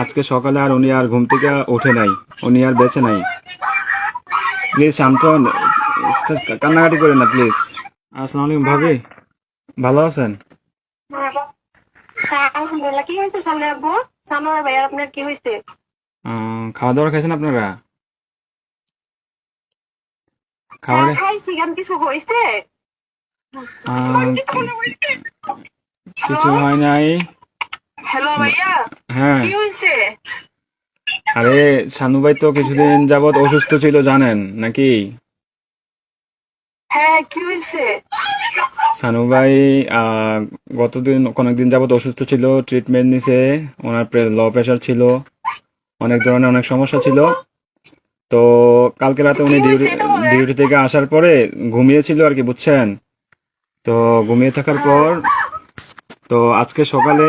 আজকে সকালে আর উনি আর ঘুম থেকে ওঠে নাই উনি আর বেঁচে নাই। প্লিজ শান্তন কান্নাকাটি করেন না প্লিজ আসসালামু আলাইকুম ভাবি। ভালো আছেন? কি হয়েছে সামনে আব্বু? আপনার কি হয়েছে? আহ, খাওয়া দাওয়া খাইছেন আপনারা? খাওয়া খাইছি গান কিছু হয়েছে? আহ, কিছু হয় নাই। হ্যালো ভাইয়া। হ্যাঁ। কি হয়েছে? আরে শানু ভাই তো কিছুদিন যাবত অসুস্থ ছিল জানেন নাকি? হ্যাঁ কি হয়েছে? সানু ভাই গতদিন কয়েকদিন যাবত অসুস্থ ছিল ট্রিটমেন্ট নিছে ওনার লো প্রেশার ছিল অনেক ধরনের অনেক সমস্যা ছিল। তো কালকে রাতে উনি ডিউটি ডিউটি থেকে আসার পরে ঘুমিয়েছিল আর কি বুঝছেন? তো ঘুমিয়ে থাকার পর তো আজকে সকালে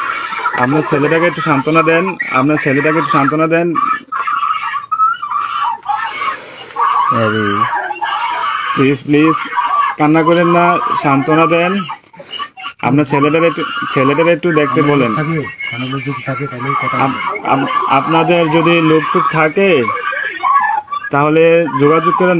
আপনার ছেলেটাকে একটু সান্ত্বনা দেন আপনার ছেলেটাকে একটু সান্ত্বনা দেন। প্লিজ প্লিজ কান্না করেন না সান্ত্বনা দেন। আপনার ছেলেটার একটু ছেলেটার একটু দেখতে বলেন। আপনাদের যদি লোকটুক থাকে তাহলে যোগাযোগ করেন।